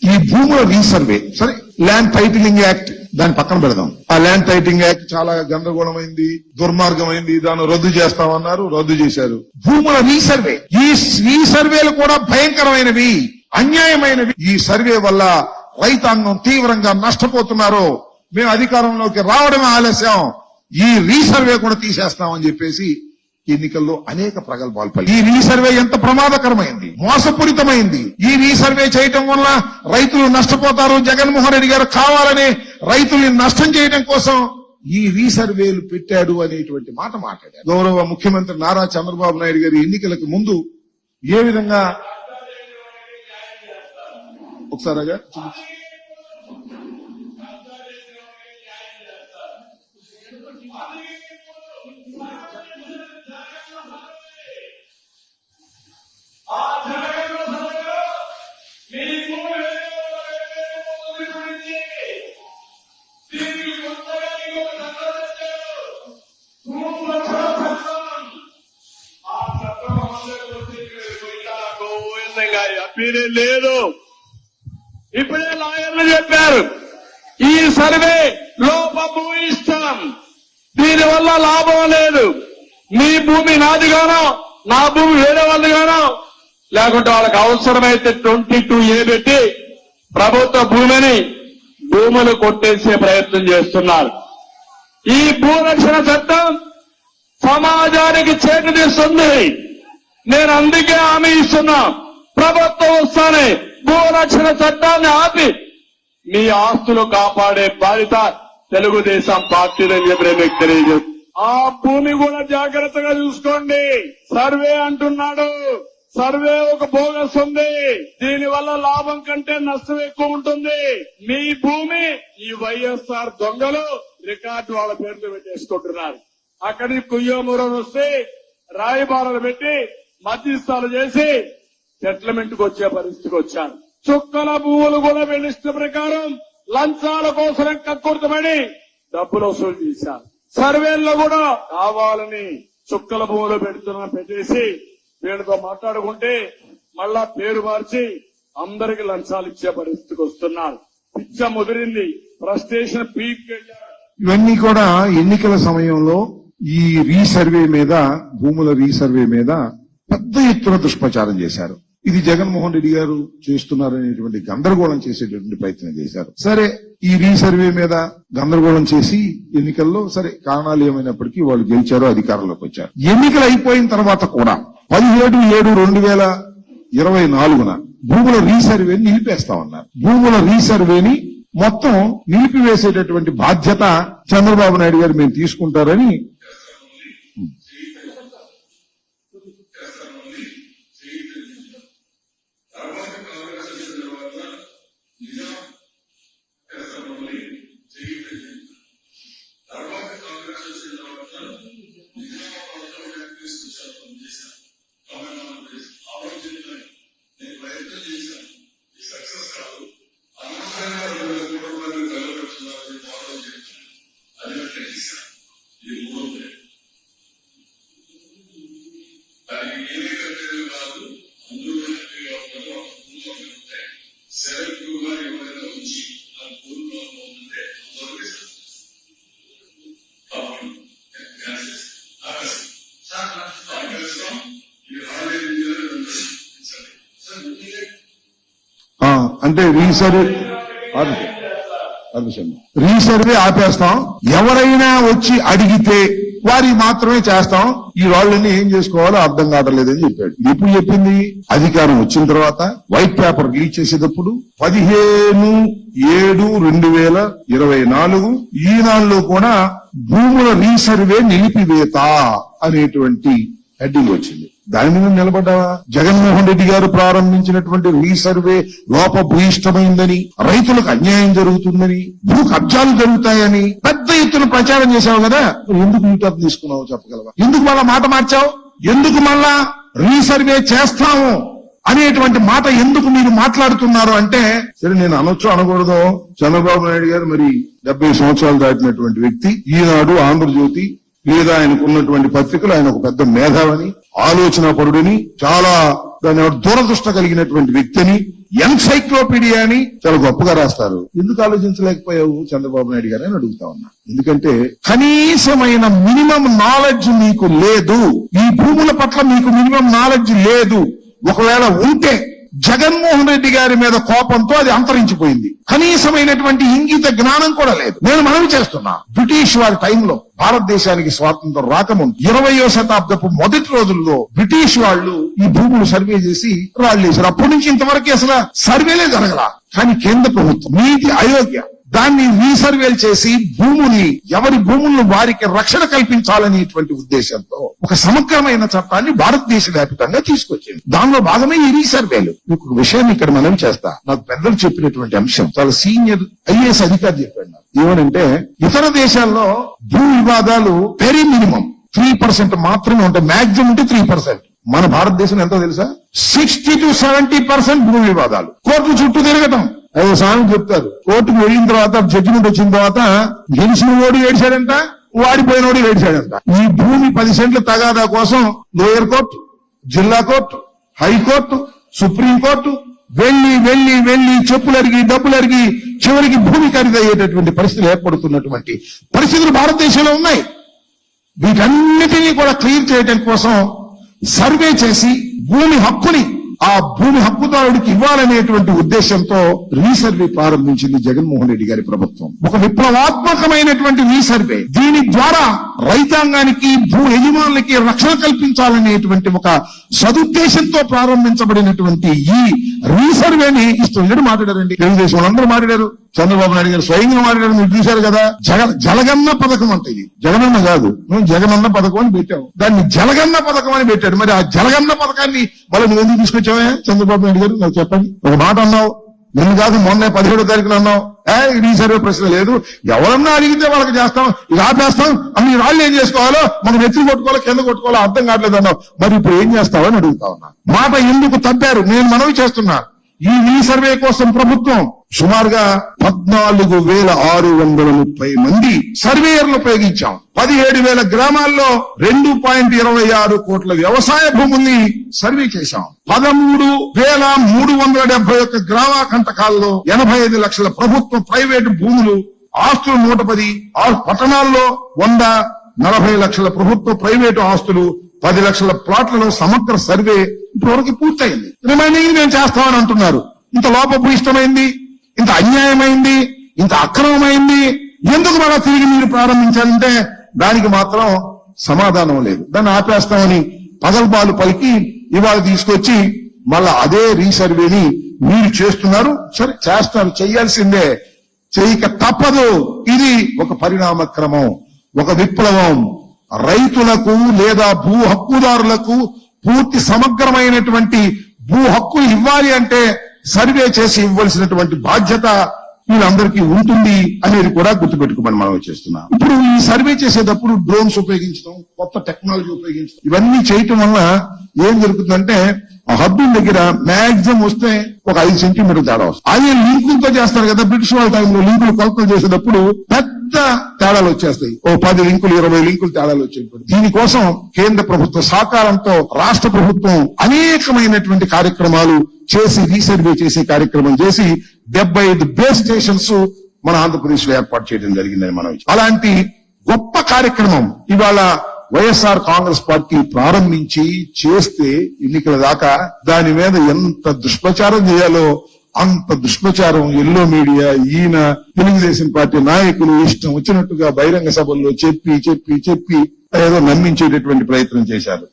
ఈ భూముల రీసర్వే సరే ల్యాండ్ టైటిలింగ్ యాక్ట్ దాని పక్కన పెడదాం. ఆ ల్యాండ్ టైటిలింగ్ యాక్ట్ చాలా గందరగోళమైంది దుర్మార్గమైంది దాన్ని రద్దు చేస్తామన్నారు రద్దు చేశారు. భూముల రీసర్వే ఈ రీసర్వేలు కూడా భయంకరమైనవి అన్యాయమైనవి. ఈ సర్వే వల్ల రైతాంగం తీవ్రంగా నష్టపోతున్నారు. మేము అధికారంలోకి రావడమే ఆలస్యం. ఈ రీసర్వే కూడా తీసేస్తామని చెప్పేసి ఎన్నికల్లో అనేక ప్రగల్భాలు పలికారు. ఈ రీసర్వే ఎంత ప్రమాదకరమైంది మోసపూరితమైంది. ఈ రీసర్వే చేయటం వల్ల రైతులు నష్టపోతారు. జగన్మోహన్ రెడ్డి గారు కావాలని రైతుల్ని నష్టం చేయడం కోసం ఈ రీసర్వేలు పెట్టాడు అనేటువంటి మాట మాట్లాడారు. గౌరవ ముఖ్యమంత్రి నారా చంద్రబాబు నాయుడు గారి ఎన్నికలకు ముందు ఏ విధంగా ఒకసారి అగా లేదు. ఇప్పుడే లాయర్లు చెప్పారు ఈ సర్వే లోపము ఇష్టం. దీని వల్ల లాభం లేదు. మీ భూమి నాదిగానో నా భూమి వేరే వాళ్ళదిగానో లేకుంటే వాళ్ళకి అవసరమైతే ట్వంటీ టూ ఏ పెట్టి ప్రభుత్వ భూమిని భూములు కొట్టేసే ప్రయత్నం చేస్తున్నారు. ఈ భూరక్షణ చట్టం సమాజానికి చేకటిస్తుంది నేను అందుకే హామీ ఇస్తున్నా. ప్రభుత్వం భూరక్షణ చట్టాన్ని ఆపి మీ ఆస్తులు కాపాడే బాధ్యత తెలుగుదేశం పార్టీలని చెప్పి మీకు ఆ భూమి కూడా జాగ్రత్తగా చూసుకోండి. సర్వే అంటున్నాడు. సర్వే ఒక బోగస్ ఉంది. దీని వల్ల లాభం కంటే నష్టం ఎక్కువ ఉంటుంది. మీ భూమి ఈ వైఎస్ఆర్ దొంగలు రికార్డు వాళ్ళ పేర్లు పెట్టేసుకుంటున్నారు. అక్కడి కుయ్యోమూరం వస్తే రాయబారాలు పెట్టి మధ్యస్థాలు చేసి సెటిల్మెంట్కు వచ్చే పరిస్థితికి వచ్చాను. చుక్కల భూములు కూడా వెళ్ళిష్ట ప్రకారం లంచాల కోసం కక్కుర్తమని డబ్బులు వసూలు చేశారు. సర్వేల్లో కూడా కావాలని చుక్కల భూములు పెడుతున్నా పెట్టేసి వీళ్ళతో మాట్లాడుకుంటే మళ్ళా పేరు మార్చి అందరికి లంచాలు ఇచ్చే పరిస్థితికి వస్తున్నారు. పిచ్చ ముదిరింది. ప్రస్టేషన్ పీక్ ఇవన్నీ కూడా ఎన్నికల సమయంలో ఈ రీసర్వే మీద భూముల రీసర్వే మీద పెద్ద ఎత్తున దుష్ప్రచారం చేశారు. ఇది జగన్మోహన్ రెడ్డి గారు చేస్తున్నారనేటువంటి గందరగోళం చేసేటువంటి ప్రయత్నం చేశారు. సరే ఈ రీసర్వే మీద గందరగోళం చేసి ఎన్నికల్లో సరే కారణాలు ఏమైనప్పటికీ వాళ్ళు గెలిచారు అధికారంలోకి వచ్చారు. ఎన్నికలు అయిపోయిన తర్వాత కూడా పదిహేడు ఏడు రెండు వేల ఇరవై నాలుగున భూముల రీసర్వేని నిలిపేస్తామన్నారు. భూముల రీసర్వేని మొత్తం నిలిపివేసేటటువంటి బాధ్యత చంద్రబాబు నాయుడు గారు మేము తీసుకుంటారని అంటే రీసర్వే రీసర్వే ఆపేస్తాం. ఎవరైనా వచ్చి అడిగితే వారి మాత్రమే చేస్తాం. ఈ వాళ్ళని ఏం చేసుకోవాలో అర్థం కావట్లేదని చెప్పాడు. ఎప్పుడు చెప్పింది? అధికారం వచ్చిన తర్వాత వైట్ పేపర్ రిలీజ్ చేసేటప్పుడు పదిహేను ఏడు రెండు వేల ఇరవై నాలుగు ఈనాడులో కూడా భూముల రీసర్వే నిలిపివేత అనేటువంటి హెడ్డింగ్ వచ్చింది. దాని మీద నిలబడ్డావా? జగన్మోహన్ రెడ్డి గారు ప్రారంభించినటువంటి రీసర్వే లోపభూయిష్టమైందని రైతులకు అన్యాయం జరుగుతుందని భూ కబ్జాలు జరుగుతాయని పెద్ద ఎత్తున ప్రచారం చేశావు కదా? ఎందుకు మీటర్ తీసుకున్నావు చెప్పగలవా? ఎందుకు మళ్ళా మాట మార్చావు? ఎందుకు మళ్ళా రీసర్వే చేస్తాము అనేటువంటి మాట ఎందుకు మీరు మాట్లాడుతున్నారు అంటే సరే నేను అనొచ్చు అనకూడదు. చంద్రబాబు నాయుడు గారు మరి డెబ్బై సంవత్సరాలు దాటినటువంటి వ్యక్తి ఈనాడు ఆంధ్రజ్యోతి లేదా ఆయనకు ఉన్నటువంటి పత్రికలు ఆయన ఒక పెద్ద మేధావని ఆలోచన పరుడిని చాలా దాని దూరదృష్ట దురదృష్ట కలిగినటువంటి వ్యక్తిని ఎన్సైక్లోపీడియా అని చాలా గొప్పగా రాస్తారు. ఎందుకు ఆలోచించలేకపోయావు చంద్రబాబు నాయుడు గారు అని అడుగుతా ఉన్నా. ఎందుకంటే కనీసమైన మినిమం నాలెడ్జ్ మీకు లేదు. ఈ భూముల పట్ల మీకు మినిమం నాలెడ్జ్ లేదు. ఒకవేళ ఉంటే జగన్మోహన్ రెడ్డి గారి మీద కోపంతో అది అంతరించిపోయింది. కనీసమైనటువంటి ఇంగిత జ్ఞానం కూడా లేదు. నేను మనవి చేస్తున్నా బ్రిటిష్ వారి టైంలో భారతదేశానికి స్వాతంత్రం రాకముందు ఇరవయో శతాబ్దపు మొదటి రోజుల్లో బ్రిటిష్ వాళ్ళు ఈ భూములు సర్వే చేసి రాళ్ళు వేశారు అప్పటి నుంచి ఇంతవరకు అసలు సర్వేలే జరగల. కానీ కేంద్ర ప్రభుత్వం నీతి అయోగ్య దాన్ని రీసర్వేలు చేసి భూముని ఎవరి భూములను వారికి రక్షణ కల్పించాలనేటువంటి ఉద్దేశంతో ఒక సమగ్రమైన చట్టాన్ని భారతదేశ వ్యాప్తంగా తీసుకొచ్చింది. దానిలో భాగమే ఈ రీసర్వేలు మీకు ఒక విషయం ఇక్కడ మనం చేస్తా. నాకు పెద్దలు చెప్పినటువంటి అంశం చాలా సీనియర్ ఐఏఎస్ అధికారి చెప్పాడు. ఏమనంటే ఇతర దేశాల్లో భూ వివాదాలు వెరీ మినిమం త్రీ పర్సెంట్ మాత్రమే ఉంటాయి మాక్సిమం ఉంటే త్రీ పర్సెంట్ మన భారతదేశం ఎంతో తెలుసా? సిక్స్టీ టు సెవెంటీ పర్సెంట్ భూ వివాదాలు. కోర్టు చుట్టూ తిరగటం. అదే స్వామి చెప్తారు? కోర్టుకు వెళ్ళిన తర్వాత జడ్జిమెంట్ వచ్చిన తర్వాత గెలిచిన ఓడి ఏడిచాడంట వాడిపోయినోడు ఏడిచాడంట. ఈ భూమి పది సెంట్ల తగాదా కోసం లోయర్ కోర్టు జిల్లా court high court supreme court వెళ్ళి వెళ్ళి వెళ్ళి చెప్పులు అరిగి డబ్బులు అరిగి చివరికి భూమి ఖరీదయ్యేటటువంటి పరిస్థితులు ఏర్పడుతున్నటువంటి పరిస్థితులు భారతదేశంలో ఉన్నాయి. వీటన్నిటినీ కూడా క్లియర్ చేయడం కోసం సర్వే చేసి భూమి హక్కుని ఆ భూమి హక్కుదారుడికి ఇవ్వాలనేటువంటి ఉద్దేశంతో రీసర్వే ప్రారంభించింది జగన్మోహన్ రెడ్డి గారి ప్రభుత్వం. ఒక విప్లవాత్మకమైనటువంటి రీసర్వే. దీని ద్వారా రైతాంగానికి భూ యజమానులకి రక్షణ కల్పించాలనేటువంటి ఒక సదుద్దేశంతో ప్రారంభించబడినటువంటి ఈ రీసర్వేని ఇష్టం మాట్లాడారండి. తెలుగుదేశం వాళ్ళందరూ మాట్లాడారు. చంద్రబాబు నాయుడు గారు స్వయంగా మాట్లాడారు మీరు చూశారు కదా? జగ జలగన్న పథకం అంటే ఇది. జగనన్న కాదు. మేము జగనన్న పథకం అని పెట్టాము దాన్ని జలగన్న పథకం అని పెట్టాడు. మరి ఆ జలగన్న పథకాన్ని మళ్ళీ నువ్వు ఎందుకు తీసుకొచ్చావే? చంద్రబాబు నాయుడు గారు నాకు చెప్పండి. ఒక మాట అన్నావు. నిన్ను కాదు మొన్న పదిహేడో తారీఖున అన్నావు. ఏ ఇది సర్వే ప్రశ్న లేదు. ఎవరన్నా అడిగితే వాళ్ళకి చేస్తాం. ఇది ఆపేస్తాం. అన్ని రాళ్ళు ఏం చేసుకోవాలో? మనం నెత్తి కొట్టుకోవాలో కింద కొట్టుకోవాలో? అర్థం కావట్లేదు అన్నావు మరి ఇప్పుడు ఏం చేస్తావని అడుగుతా ఉన్నా. మాట ఎందుకు తప్పారు? నేను మనవి చేస్తున్నా. ఈ ఈ సర్వే కోసం ప్రభుత్వం సుమారుగా పద్నాలుగు వేల ఆరు వందల ముప్పై మంది సర్వేయర్లు ఉపయోగించాం. పదిహేడు వేల గ్రామాల్లో రెండు పాయింట్ ఇరవై ఆరు కోట్ల వ్యవసాయ భూముల్ని సర్వే చేశాం. పదమూడు వేల మూడు వందల డెబ్బై ఒక్క గ్రామ కంటకాల్లో ఎనభై ఐదు లక్షల ప్రభుత్వ ప్రైవేటు భూములు ఆస్తులు నూట పది ఆ పట్టణాల్లో వంద నలభై లక్షల ప్రభుత్వ ప్రైవేటు ఆస్తులు పది లక్షల ప్లాట్లలో సమగ్ర సర్వే ఇప్పటివరకు పూర్తయింది. రిమైనింగ్ మేము చేస్తామని అంటున్నారు. ఇంత లోపభూయిష్టమైంది ఇంత అన్యాయమైంది ఇంత అక్రమమైంది ఎందుకు మళ్ళా తిరిగి మీరు ప్రారంభించాలంటే దానికి మాత్రం సమాధానం లేదు. దాన్ని ఆపేస్తామని పగల్బాలు పలికి ఇవాళ తీసుకొచ్చి మళ్ళా అదే రీసర్వేని మీరు చేస్తున్నారు. సరే చేస్తారు చేయాల్సిందే. చేయక తప్పదు. ఇది ఒక పరిణామ క్రమం ఒక విప్లవం. రైతులకు లేదా భూ హక్కుదారులకు పూర్తి సమగ్రమైనటువంటి భూ హక్కులు ఇవ్వాలి అంటే సర్వే చేసి ఇవ్వాల్సినటువంటి బాధ్యత వీళ్ళందరికీ ఉంటుంది అనేది కూడా గుర్తుపెట్టుకోమని మనం చేస్తున్నాం. ఇప్పుడు ఈ సర్వే చేసేటప్పుడు డ్రోన్స్ ఉపయోగించడం కొత్త టెక్నాలజీ ఉపయోగించడం ఇవన్నీ చేయటం వల్ల ఏం జరుగుతుందంటే ఆ హబ్బుల దగ్గర మాక్సిమం వస్తే ఒక ఐదు సెంటీమీటర్ తేడా వస్తుంది. అదే లింకులతో చేస్తారు కదా బ్రిటిష్ వాళ్ళ టైంలో లింకులు కొలతలు చేసేటప్పుడు పెద్ద తేడాలు వచ్చేస్తాయి. ఓ పది లింకులు ఇరవై లింకులు తేడాలు వచ్చేటువంటి దీనికోసం కేంద్ర ప్రభుత్వ సహకారంతో రాష్ట్ర ప్రభుత్వం అనేకమైనటువంటి కార్యక్రమాలు చేసి రీసర్వే చేసే కార్యక్రమం చేసి డెబ్బై ఐదు బేస్ స్టేషన్స్ మన ఆంధ్రప్రదేశ్లో ఏర్పాటు చేయడం జరిగిందని మనం అలాంటి గొప్ప కార్యక్రమం ఇవాళ వైఎస్ఆర్ కాంగ్రెస్ పార్టీ ప్రారంభించి చేస్తే ఎన్నికల దాకా దాని మీద ఎంత దుష్ప్రచారం చేయాలో అంత దుష్ప్రచారం ఎల్లో మీడియా ఈయన తెలుగుదేశం పార్టీ నాయకులు ఇష్టం వచ్చినట్టుగా బహిరంగ సభల్లో చెప్పి చెప్పి చెప్పి ఏదో నమ్మించేటటువంటి ప్రయత్నం చేశారు.